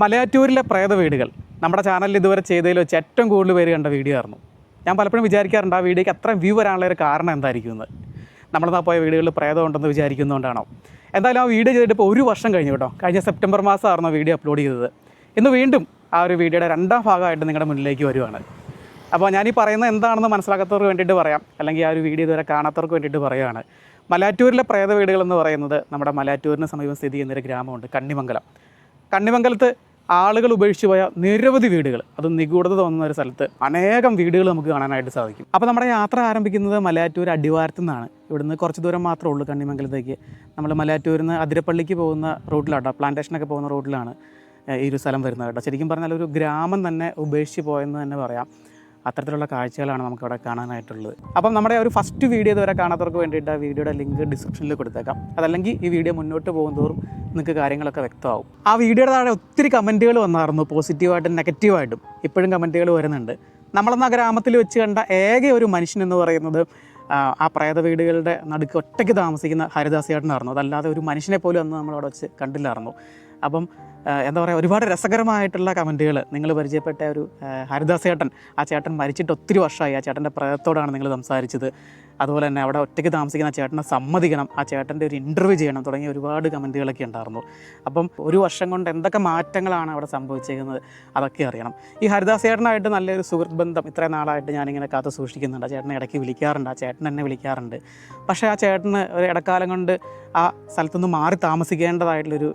മലയാറ്റൂരിലെ പ്രേത വീടുകൾ. നമ്മുടെ ചാനലിൽ ഇതുവരെ ചെയ്തതിൽ വെച്ച് ഏറ്റവും കൂടുതൽ പേര് കണ്ട വീഡിയോ ആയിരുന്നു. ഞാൻ പലപ്പോഴും വിചാരിക്കാറുണ്ട് ആ വീഡിയോയ്ക്ക് അത്രയും വ്യൂ വരാനുള്ള ഒരു കാരണം എന്തായിരിക്കും എന്ന്. നമ്മളെന്നാ പോയ വീടുകളിൽ പ്രേതം ഉണ്ടെന്ന് വിചാരിക്കുന്നതുകൊണ്ടാണോ എന്തായാലും ആ വീഡിയോ ചെയ്തിട്ടിപ്പോൾ ഒരു വർഷം കഴിഞ്ഞു കേട്ടോ. കഴിഞ്ഞ സെപ്റ്റംബർ മാസമായിരുന്നു വീഡിയോ അപ്ലോഡ് ചെയ്തത്. ഇന്ന് വീണ്ടും ആ ഒരു വീഡിയോയുടെ രണ്ടാം ഭാഗമായിട്ട് നിങ്ങളുടെ മുന്നിലേക്ക് വരുവാണ്. അപ്പോൾ ഞാൻ ഈ പറയുന്നത് എന്താണെന്ന് മനസ്സിലാക്കാത്തവർക്ക് വേണ്ടിയിട്ട് പറയാം. അല്ലെങ്കിൽ ആ ഒരു വീഡിയോ ഇതുവരെ കാണാത്തവർക്ക് വേണ്ടിയിട്ട് പറയുകയാണ് മലാറ്റൂരിലെ പ്രേത വീടുകൾ എന്ന് പറയുന്നത് നമ്മുടെ മലാറ്റൂരിന് സമീപം സ്ഥിതി ചെയ്യുന്നൊരു ഗ്രാമമുണ്ട് കണ്ണിമംഗലം. കണ്ണിമംഗലത്ത് ആളുകൾ ഉപേക്ഷിച്ച് പോയ നിരവധി വീടുകൾ. അത് നിഗൂഢത തോന്നുന്ന ഒരു സ്ഥലത്ത് അനേകം വീടുകൾ നമുക്ക് കാണാനായിട്ട് സാധിക്കും. അപ്പോൾ നമ്മുടെ യാത്ര ആരംഭിക്കുന്നത് മലയാറ്റൂർ അടിവാരത്തു നിന്നാണ്. ഇവിടുന്ന് കുറച്ച് ദൂരം മാത്രമേ ഉള്ളൂ കണ്ണിമംഗലത്തേക്ക്. നമ്മൾ മലയാറ്റൂരിൽ നിന്ന് അതിരപ്പള്ളിക്ക് പോകുന്ന റൂട്ടിലാട്ടോ പ്ലാന്റേഷനൊക്കെ പോകുന്ന റോഡിലാണ് ഈ ഒരു സ്ഥലം വരുന്നത് കേട്ടോ. ശരിക്കും പറഞ്ഞാൽ ഒരു ഗ്രാമം തന്നെ ഉപേക്ഷിച്ച് പോയെന്ന് തന്നെ പറയാം. അത്തരത്തിലുള്ള കാഴ്ചകളാണ് നമുക്ക് ഇവിടെ കാണാനായിട്ടുള്ളത്. അപ്പം നമ്മുടെ ഒരു ഫസ്റ്റ് വീഡിയോ ഇതുവരെ കാണാത്തവർക്ക് വേണ്ടിയിട്ട് ആ വീഡിയോയുടെ ലിങ്ക് ഡിസ്ക്രിപ്ഷനിൽ കൊടുത്തേക്കാം. അതല്ലെങ്കിൽ ഈ വീഡിയോ മുന്നോട്ട് പോകുന്തോറും നിങ്ങൾക്ക് കാര്യങ്ങളൊക്കെ വ്യക്തമാവും. ആ വീഡിയോയുടെ താഴെ ഒത്തിരി കമന്റുകൾ വന്നായിരുന്നു പോസിറ്റീവായിട്ടും നെഗറ്റീവായിട്ടും ഇപ്പോഴും കമന്റുകൾ വരുന്നുണ്ട്. നമ്മളെന്ന ഗ്രാമത്തിൽ വെച്ച് കണ്ട ഏക ഒരു മനുഷ്യൻ എന്ന് പറയുന്നത് ആ, പ്രേത വീടുകളുടെ നടുക്ക് ഒറ്റയ്ക്ക് താമസിക്കുന്ന ഹരിദാസിയേട്ടനായിരുന്നു അതല്ലാതെ ഒരു മനുഷ്യനെ പോലും അന്ന് നമ്മളവിടെ വെച്ച് കണ്ടില്ലായിരുന്നു. അപ്പം എന്താ പറയുക ഒരുപാട് രസകരമായിട്ടുള്ള കമന്റുകൾ നിങ്ങൾ പരിചയപ്പെട്ട ഒരു ഹരിദാസ് ചേട്ടൻ. ആ ചേട്ടൻ മരിച്ചിട്ട് ഒത്തിരി വർഷമായി. ആ ചേട്ടന്റെ പ്രേതത്തോടാണ് നിങ്ങൾ സംസാരിച്ചത്. അതുപോലെ തന്നെ അവിടെ ഒറ്റയ്ക്ക് താമസിക്കുന്ന ആ ചേട്ടനെ സമ്മതിക്കണം. ആ ചേട്ടന്റെ ഒരു ഇന്റർവ്യൂ ചെയ്യണം തുടങ്ങിയ ഒരുപാട് കമന്റുകളൊക്കെ ഉണ്ടായിരുന്നു. അപ്പം ഒരു വർഷം കൊണ്ട് എന്തൊക്കെ മാറ്റങ്ങളാണ് അവിടെ സംഭവിച്ചിരിക്കുന്നത് അതൊക്കെ അറിയണം. ഈ ഹരിദാസ് ചേട്ടനായിട്ട് നല്ലൊരു സുഹൃത്ത് ബന്ധം ഇത്രയും നാളായിട്ട് ഞാനിങ്ങനെ കാത്തു സൂക്ഷിക്കുന്നുണ്ട്. ആ ചേട്ടനെ ഇടയ്ക്ക് വിളിക്കാറുണ്ട്. ആ ചേട്ടൻ എന്നെ വിളിക്കാറുണ്ട്. പക്ഷേ ആ ചേട്ടന് ഒരു ഇടക്കാലം കൊണ്ട് ആ സ്ഥലത്തുനിന്ന് മാറി താമസിക്കേണ്ടതായിട്ടുള്ളൊരു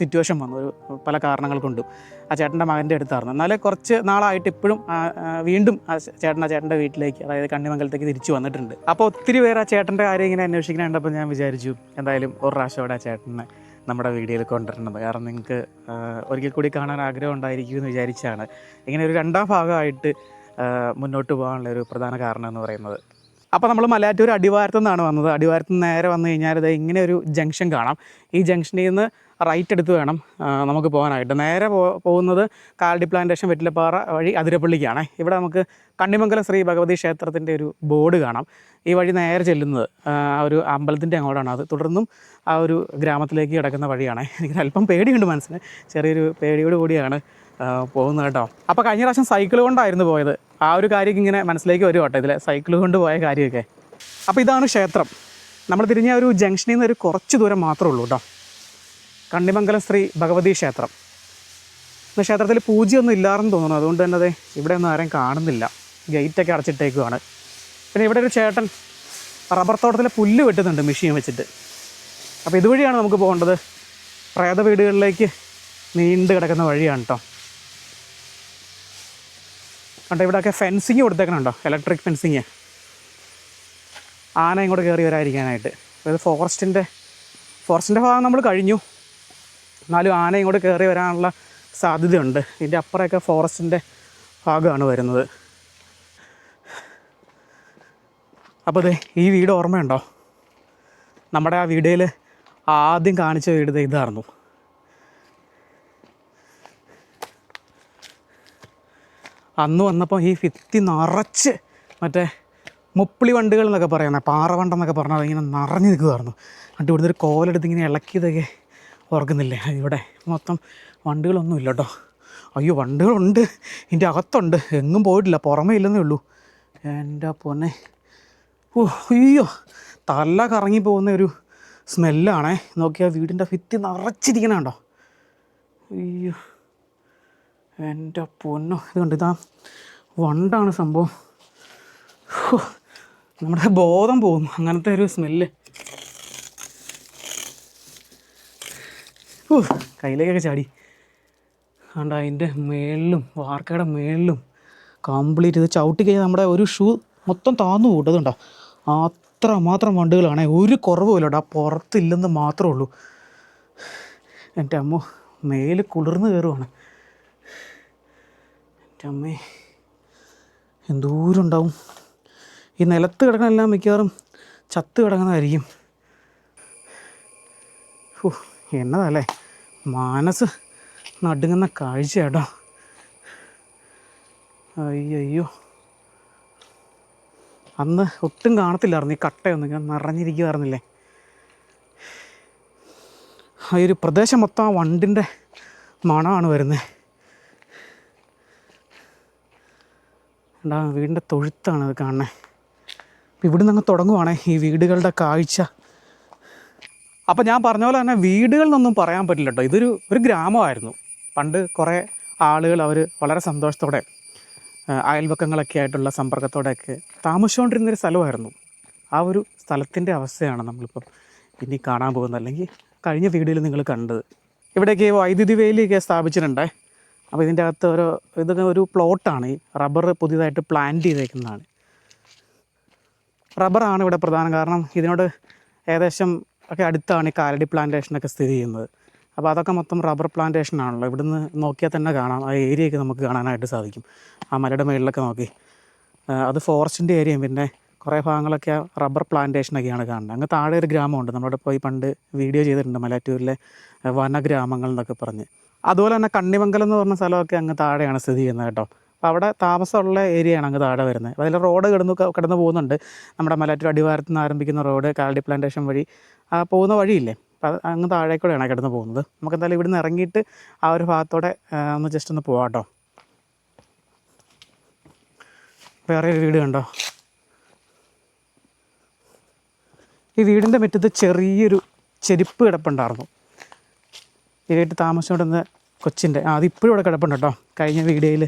സിറ്റുവേഷൻ വന്നു. ഒരു പല കാരണങ്ങൾ കൊണ്ടും ആ ചേട്ടന്റെ മകന്റെ അടുത്തായിരുന്നു. എന്നാലേ കുറച്ച് നാളായിട്ട് ഇപ്പോഴും വീണ്ടും ആ ചേട്ടൻ ആ ചേട്ടന്റെ വീട്ടിലേക്ക് അതായത് കണ്ണിമംഗലത്തേക്ക് തിരിച്ചു വന്നിട്ടുണ്ട്. അപ്പോൾ ഒത്തിരി പേര് ആ ചേട്ടന്റെ കാര്യം ഇങ്ങനെ അന്വേഷിക്കണുണ്ടപ്പോൾ ഞാൻ വിചാരിച്ചു എന്തായാലും ഒരു പ്രാവശ്യം ആ ചേട്ടനെ നമ്മുടെ വീഡിയോയിൽ കൊണ്ടുവരേണ്ടത് കാരണം നിങ്ങൾക്ക് ഒരിക്കൽ കൂടി കാണാൻ ആഗ്രഹം ഉണ്ടായിരിക്കും എന്ന് വിചാരിച്ചാണ്. ഇങ്ങനെ ഒരു രണ്ടാം ഭാഗമായിട്ട് മുന്നോട്ട് പോകാനുള്ള ഒരു പ്രധാന കാരണം എന്ന് പറയുന്നത്. അപ്പോൾ നമ്മൾ മലയാറ്റൂർ അടിവാരത്തു നിന്നാണ് വന്നത്. അടിവാരത്ത് നേരെ വന്നു കഴിഞ്ഞാൽ ഇത് ഇങ്ങനെ ഒരു ജംഗ്ഷൻ കാണാം. ഈ ജംഗ്ഷനിൽ നിന്ന് റൈറ്റ് എടുത്ത് വേണം നമുക്ക് പോകാനായിട്ട്. നേരെ പോകുന്നത് കാലടി പ്ലാന്റേഷൻ വെറ്റിലപ്പാറ വഴി അതിരപ്പള്ളിക്കാണ്. ഇവിടെ നമുക്ക് കണ്ണിമംഗലം ശ്രീ ഭഗവതി ക്ഷേത്രത്തിന്റെ ഒരു ബോർഡ് കാണാം. ഈ വഴി നേരെ ചെല്ലുന്നത് ആ ഒരു അമ്പലത്തിന്റെ അങ്ങോട്ടാണ് അത്. തുടർന്നും ആ ഒരു ഗ്രാമത്തിലേക്ക് കിടക്കുന്ന വഴിയാണ്. എനിക്ക് അല്പം പേടിയുണ്ട് മനസ്സിന്. ചെറിയൊരു പേടിയോട് കൂടിയാണ് പോകുന്നത് കേട്ടോ. അപ്പോൾ കഴിഞ്ഞ പ്രാവശ്യം സൈക്കിൾ കൊണ്ടായിരുന്നു പോയത്. ആ ഒരു കാര്യം ഇങ്ങനെ മനസ്സിലേക്ക് വരും കേട്ടോ ഇതിൽ സൈക്കിൾ കൊണ്ട് പോയ കാര്യമൊക്കെ. അപ്പോൾ ഇതാണ് ക്ഷേത്രം. നമ്മൾ തിരിഞ്ഞ ഒരു ജംഗ്ഷനിൽ നിന്ന് ഒരു കുറച്ച് ദൂരം മാത്രമേ ഉള്ളൂ കേട്ടോ. കണ്ണിമംഗലം ശ്രീ ഭഗവതി ക്ഷേത്രം. ഇന്ന് ക്ഷേത്രത്തിൽ പൂജയൊന്നും ഇല്ലാറെന്ന് തോന്നുന്നു. അതുകൊണ്ട് തന്നെ അതെ ഇവിടെ ഒന്നും ആരെയും കാണുന്നില്ല. ഗേറ്റൊക്കെ അടച്ചിട്ടേക്കുവാണ്. പിന്നെ ഇവിടെ ഒരു ചേട്ടൻ റബ്ബർ തോട്ടത്തിലെ പുല്ല് വെട്ടുന്നുണ്ട് മെഷീൻ വെച്ചിട്ട്. അപ്പോൾ ഇതുവഴിയാണ് നമുക്ക് പോകേണ്ടത്. പ്രേത വീടുകളിലേക്ക് നീണ്ടു കിടക്കുന്ന വഴിയാണ് കേട്ടോ. കണ്ടോ ഇവിടെയൊക്കെ ഫെൻസിങ് കൊടുത്തേക്കണുണ്ടോ? Electric fencing. ആന ഇങ്ങോട്ട് കയറി വരാതിരിക്കാനായിട്ട്. അതായത് ഫോറസ്റ്റിന്റെ ഫോറസ്റ്റിന്റെ ഭാഗം നമ്മൾ കഴിഞ്ഞു. എന്നാലും ആന ഇങ്ങോട്ട് കയറി വരാനുള്ള സാധ്യതയുണ്ട്. ഇതിന്റെ അപ്പുറമൊക്കെ ഫോറസ്റ്റിന്റെ ഭാഗമാണ് വരുന്നത്. അപ്പോൾ അതെ ഈ വീട് ഓർമ്മയുണ്ടോ? നമ്മുടെ ആ വീഡിയോയിൽ ആദ്യം കാണിച്ച വീട് ഇതായിരുന്നു. അന്ന് വന്നപ്പോൾ ഈ ഭിത്തി നിറച്ച് മറ്റേ മുപ്പിളി വണ്ടുകൾ എന്നൊക്കെ പറയുന്നത് പാറവണ്ടെന്നൊക്കെ പറഞ്ഞാൽ അതിങ്ങനെ നിറഞ്ഞു നിൽക്കുമായിരുന്നു എന്നിട്ട് ഇവിടുന്ന് ഒരു കോലെടുത്ത് ഇങ്ങനെ ഇളക്കിയതൊക്കെ ഓർക്കുന്നില്ലേ ഇവിടെ മൊത്തം വണ്ടികളൊന്നും ഇല്ല കേട്ടോ അയ്യോ വണ്ടുകളുണ്ട്. ഇതിന്റെ അകത്തുണ്ട്. എങ്ങും പോയിട്ടില്ല. പുറമേ ഇല്ലെന്നേ ഉള്ളൂ. എന്റെ പൊന്നെ. ഓ അയ്യോ. തല കറങ്ങി പോകുന്ന ഒരു സ്മെല്ലാണേ. നോക്കിയാൽ വീടിന്റെ ഭിത്തി നിറച്ചിരിക്കണുണ്ടോ അയ്യോ. എന്റെ പൊന്നോ. ഇത് കണ്ട്? ഇതാ വണ്ടാണ് സംഭവം. നമ്മുടെ ബോധം പോകും അങ്ങനത്തെ ഒരു സ്മെല്ല്. കയ്യിലേക്കൊക്കെ ചാടി. അതുകൊണ്ട് അതിന്റെ മേളിലും വാർക്കയുടെ മേളിലും കംപ്ലീറ്റ് ഇത് ചവിട്ടി കഴിഞ്ഞാൽ നമ്മുടെ ഒരു ഷൂ മൊത്തം താന്നു കൂട്ടതുണ്ടോ അത്ര മാത്രം വണ്ടുകളാണേ. ഒരു കുറവുമില്ല കേട്ടോ ആ പുറത്തില്ലെന്ന് മാത്രമേ ഉള്ളൂ. എന്റെ അമ്മ മേൽ കുളിർന്ന് കയറുവാണ് എന്റെ അമ്മേ എന്തോരം ഉണ്ടാവും. ഈ നിലത്ത് കിടക്കണെല്ലാം മിക്കവാറും ചത്ത് കിടക്കുന്നതായിരിക്കും. ഓ എന്നതല്ലേ മനസ്സ് നടുങ്ങുന്ന കാഴ്ച കേട്ടോ അയ്യോ അന്ന് ഒട്ടും കാണത്തില്ലായിരുന്നു ഈ കട്ടയൊന്നും. ഇങ്ങനെ നിറഞ്ഞിരിക്കുമായിരുന്നില്ലേ ആ ഒരു പ്രദേശം മൊത്തം ആ വണ്ടിന്റെ മണമാണ് വരുന്നത് വീടിന്റെ തൊഴുത്താണ് അത് കാണുന്നത് ഇവിടുന്ന് അങ്ങ് തുടങ്ങുവാണേ ഈ വീടുകളുടെ കാഴ്ച. അപ്പം ഞാൻ പറഞ്ഞ പോലെ തന്നെ വീടുകളിലൊന്നും പറയാൻ പറ്റില്ല കേട്ടോ ഇതൊരു ഒരു ഗ്രാമമായിരുന്നു. പണ്ട് കുറേ ആളുകൾ അവർ വളരെ സന്തോഷത്തോടെ അയൽവക്കങ്ങളൊക്കെ ആയിട്ടുള്ള സമ്പർക്കത്തോടെയൊക്കെ താമസിച്ചുകൊണ്ടിരുന്നൊരു സ്ഥലമായിരുന്നു. ആ ഒരു സ്ഥലത്തിന്റെ അവസ്ഥയാണ് നമ്മളിപ്പം ഇനി കാണാൻ പോകുന്നത്. അല്ലെങ്കിൽ കഴിഞ്ഞ വീഡിയോയിൽ നിങ്ങൾ കണ്ടത്. ഇവിടെയൊക്കെ വൈദ്യുതി വേലിയൊക്കെ സ്ഥാപിച്ചിട്ടുണ്ടേ. അപ്പോൾ ഇതിന്റെ അകത്ത് ഓരോ ഇതൊക്കെ ഒരു പ്ലോട്ടാണ്. ഈ റബ്ബർ പുതിയതായിട്ട് പ്ലാന്റ് ചെയ്തേക്കുന്നതാണ്. റബ്ബറാണ് ഇവിടെ പ്രധാനം. കാരണം ഇതിനോട് ഏകദേശം ഒക്കെ അടുത്താണ് ഈ കാലടി പ്ലാന്റേഷനൊക്കെ സ്ഥിതി ചെയ്യുന്നത്. അപ്പോൾ അതൊക്കെ മൊത്തം റബ്ബർ പ്ലാന്റേഷൻ ആണല്ലോ. ഇവിടുന്ന് നോക്കിയാൽ തന്നെ കാണാം. ആ ഏരിയയൊക്കെ നമുക്ക് കാണാനായിട്ട് സാധിക്കും. ആ മലയുടെ മുകളിലൊക്കെ നോക്കി. അത് ഫോറസ്റ്റിന്റെ ഏരിയയും പിന്നെ കുറേ ഭാഗങ്ങളൊക്കെ റബ്ബർ പ്ലാന്റേഷനൊക്കെയാണ് കാണുന്നത്. അങ്ങ് താഴെ ഒരു ഗ്രാമമുണ്ട്. നമ്മുടെ പോയി പണ്ട് വീഡിയോ ചെയ്തിട്ടുണ്ട് മലയാറ്റൂരിലെ വനഗ്രാമങ്ങൾ എന്നൊക്കെ പറഞ്ഞ്. അതുപോലെ തന്നെ കണ്ണിമംഗലം എന്ന് പറഞ്ഞ സ്ഥലമൊക്കെ അങ്ങ് താഴെയാണ് സ്ഥിതി ചെയ്യുന്നത് കേട്ടോ. അപ്പോൾ അവിടെ താമസമുള്ള ഏരിയയാണ് അങ്ങ് താഴെ വരുന്നത്. അപ്പോൾ അതിൽ റോഡ് കിടന്നു കിടന്ന് പോകുന്നുണ്ട്. നമ്മുടെ മലയാറ്റൂർ അടിവാരത്ത് നിന്ന് ആരംഭിക്കുന്ന റോഡ് കാലടി പ്ലാന്റേഷൻ വഴി ആ പോകുന്ന വഴിയില്ലേ? അപ്പോൾ അങ്ങ് താഴേക്കൂടെയാണ് കിടന്ന് പോകുന്നത്. നമുക്ക് എന്തായാലും ഇവിടുന്ന് ഇറങ്ങിയിട്ട് ആ ഒരു ഭാഗത്തോടെ ഒന്ന് ജസ്റ്റ് ഒന്ന് പോവാം കേട്ടോ. വേറെ ഒരു വീട് കണ്ടോ? ഈ വീടിന്റെ മുറ്റത്ത് ചെറിയൊരു ചെരുപ്പ് കിടപ്പുണ്ടായിരുന്നു. ഈ വീട്ടിൽ താമസിച്ചുകൊണ്ടിരുന്ന കൊച്ചിന്റെ അതിപ്പോഴും ഇവിടെ കിടപ്പുണ്ട് കേട്ടോ. കഴിഞ്ഞ വീഡിയോയിൽ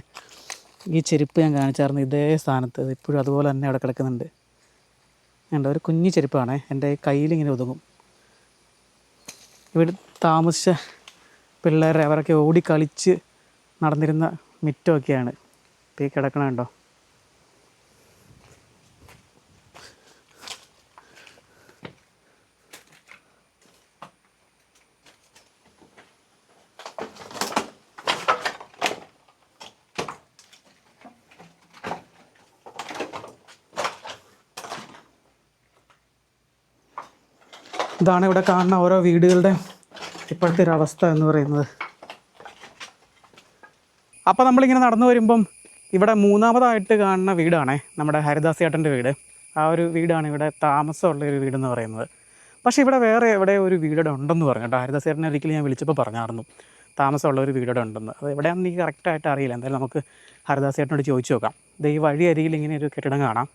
ഈ ചെരുപ്പ് ഞാൻ കാണിച്ചായിരുന്നു ഇതേ സ്ഥാനത്ത് ഇപ്പോഴും അതുപോലെ തന്നെ അവിടെ കിടക്കുന്നുണ്ട്. ഉണ്ട് ഒരു കുഞ്ഞു ചെരുപ്പാണ്. എന്റെ കയ്യിലിങ്ങനെ ഒതുങ്ങും. ഇവിടെ താമസിച്ച പിള്ളേരെ അവരൊക്കെ ഓടിക്കളിച്ച് നടന്നിരുന്ന മിറ്റമൊക്കെയാണ്. ഇപ്പോൾ ഈ കിടക്കണ കണ്ടോ? ഇതാണ് ഇവിടെ കാണുന്ന ഓരോ വീടുകളുടെ ഇപ്പോഴത്തെ ഒരു അവസ്ഥ എന്ന് പറയുന്നത്? അപ്പോൾ നമ്മളിങ്ങനെ നടന്നു വരുമ്പം ഇവിടെ മൂന്നാമതായിട്ട് കാണുന്ന വീടാണേ നമ്മുടെ ഹരിദാസ് ചേട്ടന്റെ വീട്. ആ ഒരു വീടാണ് ഇവിടെ താമസമുള്ള ഒരു വീടെന്ന് പറയുന്നത്. പക്ഷേ ഇവിടെ വേറെ എവിടെ ഒരു വീടിടെ ഉണ്ടെന്ന് പറഞ്ഞു കേട്ടോ. ഹരിദാസ് ചേട്ടനെ ഒരിക്കലും ഞാൻ വിളിച്ചപ്പോൾ പറഞ്ഞായിരുന്നു താമസമുള്ള ഒരു വീടിടെ ഉണ്ടെന്ന്. അത് എവിടെയാണെന്ന് എനിക്ക് കറക്റ്റായിട്ട് അറിയില്ല. എന്തായാലും നമുക്ക് ഹരിദാസ് ചേട്ടനോട് ചോദിച്ചു നോക്കാം. ഇത് ഈ വഴി അരികിൽ ഇങ്ങനെ ഒരു കെട്ടിടം കാണാം.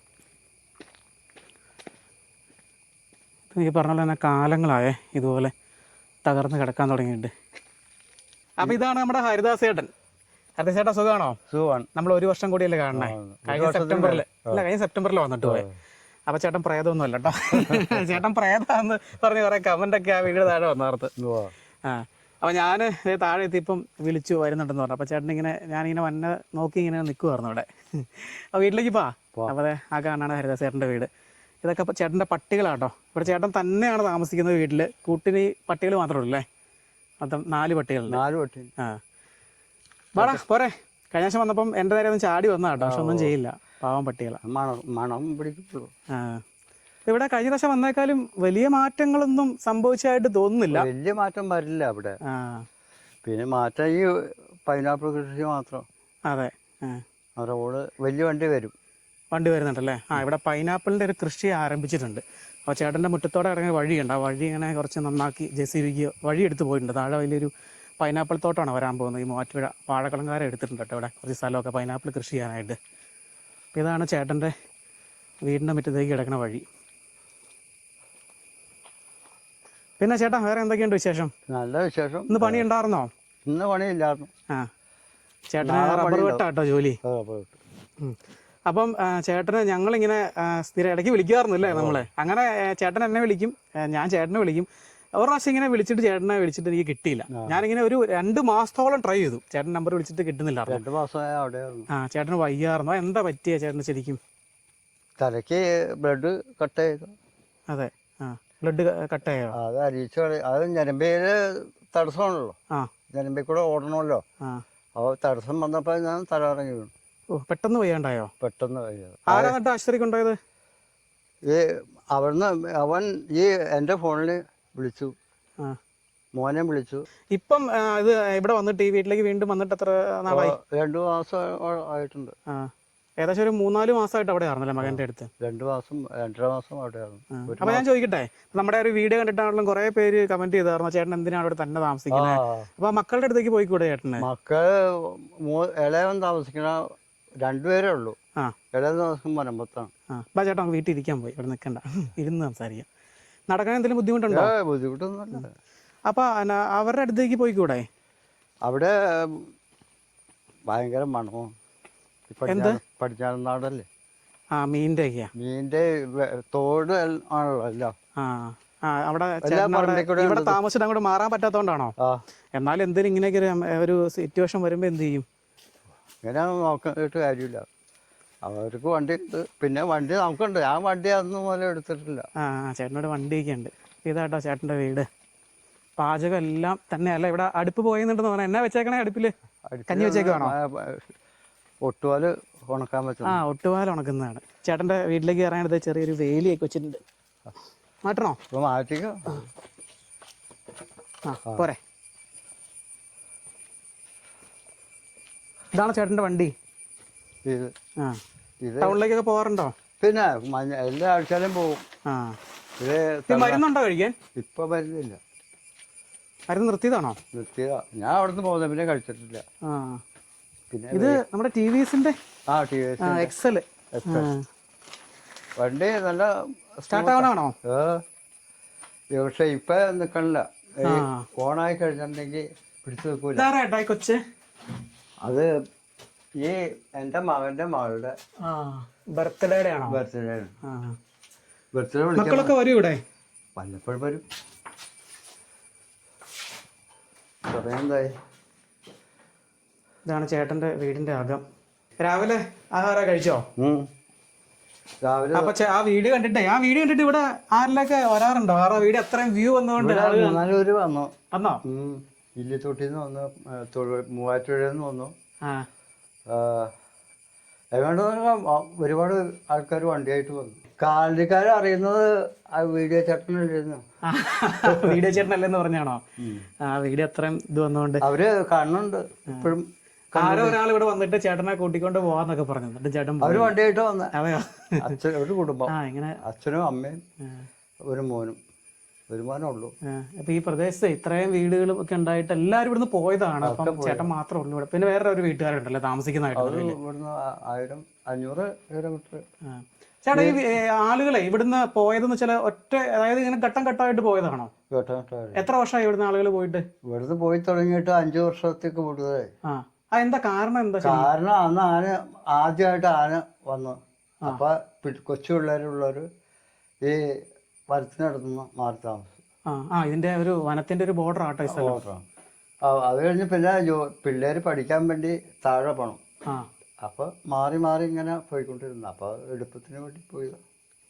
ഈ പറഞ്ഞ പോലെ തന്നെ കാലങ്ങളായേ ഇതുപോലെ തകർന്ന് കിടക്കാൻ തുടങ്ങിയിട്ടുണ്ട്. അപ്പോൾ ഇതാണ് നമ്മുടെ ഹരിദാസ് ചേട്ടൻ ഹരിദാസ് ചേട്ടൻ സുഖമാണോ? സുഖമാണ്. നമ്മൾ ഒരു വർഷം കൂടിയല്ലേ കാണണേ കഴിഞ്ഞ സെപ്റ്റംബറിൽ. അല്ല കഴിഞ്ഞ സെപ്റ്റംബറിൽ വന്നിട്ട് പോയി. അപ്പൊ ചേട്ടൻ പ്രേതമൊന്നും അല്ല കേട്ടോ ചേട്ടൻ പ്രേതാന്ന് പറഞ്ഞ് കുറെ കമന്റ് ഒക്കെ ആ വീട് താഴെ വന്നാർത്ത് ആ അപ്പോൾ ഞാൻ താഴെ എത്തിയപ്പം വിളിച്ചു വരുന്നുണ്ടെന്ന് പറഞ്ഞു. അപ്പൊ ചേട്ടൻ ഇങ്ങനെ ഞാൻ ഇങ്ങനെ വന്ന നോക്കി ഇങ്ങനെ നിൽക്കുമായിരുന്നു അവിടെ. അപ്പൊ വീട്ടിലേക്ക് പോവാ. അപ്പോൾ അതെ ആ കാണാണ് ഹരിദാസ് ചേട്ടന്റെ വീട്. ഇതൊക്കെ ചേട്ടന്റെ പട്ടികളാട്ടോ. ഇവിടെ ചേട്ടൻ തന്നെയാണ് താമസിക്കുന്നത് വീട്ടിൽ കൂട്ടിന് പട്ടികൾ മാത്രമേ ഉള്ളൂ അല്ലേ? മൊത്തം നാല് പട്ടികൾ നാല് പട്ടി ആ. വാടാ പോരെ. കഴിഞ്ഞ ദിവസം വന്നപ്പം എന്റെ നേരെ ഒന്ന് ചാടി വന്നാ കേട്ടോ പക്ഷെ ഒന്നും ചെയ്യില്ല. പാവം പട്ടികളാണ് മണം മണം പിടിക്കുള്ളൂ ആ. ഇവിടെ കഴിഞ്ഞ ദിവസം വന്നേക്കാളും വലിയ മാറ്റങ്ങളൊന്നും സംഭവിച്ചതായിട്ട് തോന്നുന്നില്ല. വലിയ മാറ്റം വരില്ല അവിടെ ആ. പിന്നെ മാറ്റം ഈ പൈനാപ്പിൾ കൃഷി മാത്രം. അതെ. റോഡ് വലിയ വണ്ടി വരും. വണ്ടി വരുന്നുണ്ടല്ലേ? ആ ഇവിടെ പൈനാപ്പിളിന്റെ ഒരു കൃഷി ആരംഭിച്ചിട്ടുണ്ട്. അപ്പോൾ ചേട്ടന്റെ മുറ്റത്തോടെ ഇറങ്ങിയ വഴിയുണ്ട്. ആ വഴി ഇങ്ങനെ കുറച്ച് നന്നാക്കി ജെ സി ബിക്ക് വഴി എടുത്ത് പോയിട്ടുണ്ട്. താഴെ വലിയൊരു പൈനാപ്പിൾ തോട്ടമാണ് വരാൻ പോകുന്നത്. ഈ മൂവാറ്റുപുഴ വാഴക്കുളങ്കാരെ എടുത്തിട്ടുണ്ട് കേട്ടോ ഇവിടെ. കുറച്ച് സ്ഥലമൊക്കെ പൈനാപ്പിൾ കൃഷി ചെയ്യാനായിട്ട്. അപ്പോൾ ഇതാണ് ചേട്ടന്റെ വീടിന്റെ മുറ്റത്തേക്ക് കിടക്കുന്ന വഴി. പിന്നെ ചേട്ടാ വേറെ എന്തൊക്കെയുണ്ട് വിശേഷം? നല്ല വിശേഷം. ഇന്ന് പണി ഉണ്ടായിരുന്നോ? ഇന്ന് പണിയില്ലായിരുന്നു. ആ. ചേട്ടന് റബ്ബർ വെട്ടാട്ടോ ജോലി. അപ്പം ചേട്ടന് ഞങ്ങളിങ്ങനെ സ്ഥിരം ഇടയ്ക്ക് വിളിക്കാറുന്നില്ലേ നമ്മളെ? അങ്ങനെ ചേട്ടൻ എന്നെ വിളിക്കും. ഞാൻ ചേട്ടനെ വിളിക്കും. ഒരു പ്രാവശ്യം ഇങ്ങനെ വിളിച്ചിട്ട് ചേട്ടനെ വിളിച്ചിട്ട് എനിക്ക് കിട്ടിയില്ല. ഞാനിങ്ങനെ ഒരു രണ്ട് മാസത്തോളം ട്രൈ ചെയ്തു. ചേട്ടൻ നമ്പർ വിളിച്ചിട്ട് കിട്ടുന്നില്ല രണ്ട് മാസമായ അവിടെയായിരുന്നു ആ ചേട്ടന് വയ്യായിരുന്നോ. എന്താ പറ്റിയ ചേട്ടന് ശരിക്കും? തലയ്ക്ക് ബ്ലഡ് കട്ട് ചെയ്തു അതെ. ആ ബ്ലഡ് കട്ടായോ അത് അരിച്ചു കളി. അത് ഞരമ്പയിൽ തടസ്സമാണല്ലോ. ആ. ഞരമ്പിൽ കൂടെ ഓടണമല്ലോ. ആ. അപ്പോൾ തടസ്സം വന്നപ്പോൾ ഞാൻ തലകറങ്ങി വീണു. ഓ പെട്ടെന്ന് വയ്യാണ്ടായോ? പെട്ടെന്ന് കഴിഞ്ഞത് ആരാ എന്നിട്ട് ആശുപത്രി കൊണ്ടുപോയത്? ഈ അവിടുന്ന് അവൻ ഈ എന്റെ ഫോണിൽ വിളിച്ചു. ആ. മോനെ വിളിച്ചു. ഇപ്പം ആ, ഇത് ഇവിടെ വന്നിട്ട് ഈ വീട്ടിലേക്ക് വീണ്ടും വന്നിട്ട് എത്ര നാളായി? രണ്ടു മാസം ആയിട്ടുണ്ട്. ആ. ഏകദേശം ഒരു മൂന്നാൽ മാസമായിട്ട് അവിടെ ആയിരുന്നല്ലേ മകന്റെ അടുത്ത്? രണ്ടു മാസം രണ്ടര മാസം അവിടെയായിരുന്നു ഒരു അപ്പോൾ ഞാൻ ചോദിക്കട്ടെ നമ്മുടെ ഒരു വീഡിയോ കണ്ടിട്ടാണെങ്കിലും കുറെ പേര് കമന്റ് ചെയ്തായിരുന്നു ചേട്ടൻ എന്തിനാണ് അവിടെ തന്നെ താമസിക്കുന്നത്? ആ. അപ്പോൾ മക്കളുടെ അടുത്തേക്ക് പോയിക്കൂടെ ചേട്ടന്? മക്കൾ മൂ- ഇളയവൻ താമസിക്കണ രണ്ടുപേരേ ഉള്ളൂ. ആ. ഇളയവൻ താമസിക്കും മലമ്പത്താണ് ആ. അപ്പോൾ ചേട്ടാ നമുക്ക് വീട്ടിൽ ഇരിക്കാൻ പോയി. ഇവിടെ നിൽക്കണ്ട. ഇരുന്ന് സംസാരിക്കാം. നടക്കാൻ എന്തെങ്കിലും ബുദ്ധിമുട്ടുണ്ടോ? ഏ ബുദ്ധിമുട്ടൊന്നുമല്ല. അപ്പോൾ അവരുടെ അടുത്തേക്ക് പോയിക്കൂടെ? അവിടെ ഉം, ഭയങ്കര മണവും. പടിഞ്ഞാറൻ നാടല്ലേ? ആ മീനിന്റെ ഒക്കെയാ. മീനിന്റെ വെ- തോട് എൽ- ആണല്ലോ ആ ആ അവിടെ ചേട്ടൻ അവിടെ പറമ്പിൽ കൂടെ ഇവിടെ താമസിച്ചിട്ട് അങ്ങോട്ട് മാറാൻ പറ്റാത്തതുകൊണ്ടാണോ? ആ. എന്നാലും എന്തെങ്കിലും ഇങ്ങനെയൊക്കെ ഒരു- ഒരു സിറ്റുവേഷൻ വരുമ്പോൾ എന്ത് ചെയ്യും? ഇങ്ങനെ നോക്കിയിട്ട് കാര്യമില്ല. അവർക്ക് വണ്ടി ഉണ്ട്. പിന്നെ വണ്ടി നമുക്കുണ്ട്. ഞാൻ വണ്ടി അന്ന് മുതലേ എടുത്തിട്ടില്ല. ആ ചേട്ടനോട് വണ്ടിയൊക്കെ ഉണ്ട്. ഇതാട്ടോ ചേട്ടന്റെ വീട്. പാചകം എല്ലാം തന്നെയല്ല? ഇവിടെ അടുപ്പ് പോയെന്നുണ്ടെന്ന് പറഞ്ഞാൽ എന്നാ വെച്ചേക്കണേ അടുപ്പിൽ? കഞ്ഞി വെച്ചേക്കാണോ ഒട്ടുപാൽ ഉണക്കാൻ പറ്റും ആ ഒട്ടുപാൽ ഉണക്കുന്നതാണ്. ചേട്ടന്റെ വീട്ടിലേക്ക് കയറാനടുത്ത് ചെറിയൊരു വേലിയൊക്കെ വെച്ചിട്ടുണ്ട്. മാറ്റണോ? മാറ്റിക്കോ. ആ പോരെ. ഇതാണ് ചേട്ടന്റെ വണ്ടി. ഇത് ആ. ഇത് ടൗണിലേക്കൊക്കെ പോകാറുണ്ടോ? പിന്നെ മഞ്ഞ എല്ലാ ആഴ്ചയിലും പോകും ആ. ഇത് ഇത് മരുന്നുണ്ടോ കഴിക്കാൻ? ഇപ്പൊ വരുന്നില്ല മരുന്ന് നിർത്തിയതാണോ? നിർത്തിയതാ. ഞാൻ അവിടുന്ന് പോകുന്ന പിന്നെ കഴിച്ചിട്ടില്ല. ആ. പിന്നെ ഇത് നമ്മുടെ ടി വി എസിന്റെ ആ ടി വി എക്സൽ വണ്ടി നല്ല സ്റ്റാർട്ട് ആവണാണോ ഏ? പക്ഷെ ഇപ്പൊ നിക്കണില്ല. ഓണായി കഴിഞ്ഞിട്ടുണ്ടെങ്കിൽ പിടിച്ചു നിൽക്കൂല. കൊച്ച്? അത് ഈ എന്റെ മകന്റെ മകളുടെ ആ ബർത്ത്ഡേയുടെ ആണോ? ബർത്ത്ഡേ ആ. ബർത്ത്ഡേ വിളിക്കാൻ മക്കളൊക്കെ വരും ഇവിടെ? വല്ലപ്പോഴും വരും. എന്തായി? ഇതാണ് ചേട്ടന്റെ വീടിന്റെ അകം. രാവിലെ ആഹാരം കഴിച്ചോ? ഉം. രാവിലെ അപ്പൊ ചേ- ആ വീട് കണ്ടിട്ടേ ആ വീട് കണ്ടിട്ട് ഇവിടെ ആരിലൊക്കെ വരാറുണ്ടോ? ആ വീട് അത്രയും വ്യൂ വന്നോണ്ട് ഇവിടെ മൂന്നാൽ പേര് വന്നു. വന്നോ? ഉം. ഇല്ലിത്തൊട്ടിയിൽ നിന്ന് വന്നു. ആ, മൂവാറ്റുപുഴയിൽ നിന്ന് വന്നു ഏതാണ്ട് ഒരുപാട് ആൾക്കാർ വണ്ടിയായിട്ട് വന്നു. കാലിക്കാർ അറിയുന്നത് ആ വീഡിയോ ചേട്ടനല്ലായിരുന്നു വീഡിയോ ചേട്ടനല്ലെന്ന് പറഞ്ഞാണോ? ആ വീഡിയോ അത്രയും ഇത് വന്നുകൊണ്ട് അവർ കാണുന്നുണ്ട് ഇപ്പോഴും ആരോ ഒരാൾ ഇവിടെ വന്നിട്ട് ചേട്ടനെ കൂട്ടിക്കൊണ്ട് പോവാന്നൊക്കെ പറഞ്ഞു. എന്നിട്ട് ചേട്ടൻ അവർ വണ്ടിയായിട്ട് വന്ന. അതെയോ? അച്ഛൻ കുടുംബം. ഇങ്ങനെ. അച്ഛനും അമ്മയും ഒരു മോനും. ഒരു മോനേ ഉള്ളൂ ആ. അപ്പൊ ഈ പ്രദേശത്ത് ഇത്രയും വീടുകളും ഒക്കെ ഉണ്ടായിട്ട് എല്ലാവരും ഇവിടുന്ന് പോയതാണ്. അപ്പം ചേട്ടൻ മാത്രമേ ഉള്ളൂ ഇവിടെ. പിന്നെ വേറെ ഒരു വീട്ടുകാരുണ്ടല്ലോ താമസിക്കുന്നതായിട്ട് ഇവിടുന്ന് ആയിരം അഞ്ഞൂറ് കിലോമീറ്റർ. ചേട്ടാ ഈ ആളുകളെ ഇവിടുന്ന് പോയതെന്ന് വെച്ചാൽ ഒറ്റ അതായത് ഇങ്ങനെ ഘട്ടം ഘട്ടമായിട്ട് പോയതാണോ? എത്ര വർഷമായി ഇവിടുന്ന് ആളുകൾ പോയിട്ട്? ഇവിടുന്ന് പോയി തുടങ്ങിയിട്ട് അഞ്ചു വർഷത്തേക്ക് കൂടുതലായി ആ. എന്താ കാരണം? എന്താ കാരണം അന്ന് ആന ആദ്യമായിട്ട് ആന വന്നു. അപ്പൊ കൊച്ചു പിള്ളേരുള്ളവര് ഈ വരത്തിനടുത്തുനിന്ന് മാറി താമസം ആ ആ ഇതിന്റെ ഒരു വനത്തിന്റെ ഒരു ബോർഡർ ആട്ടോ ഈ സ്ഥലം. അത് കഴിഞ്ഞ് പിന്നെ ജോ- പിള്ളേര് പഠിക്കാൻ വേണ്ടി താഴെ പോണം. ആ. അപ്പൊ മാറി മാറി ഇങ്ങനെ പോയിക്കൊണ്ടിരുന്നു. അപ്പൊ എടുപ്പത്തിന് വേണ്ടി പോയി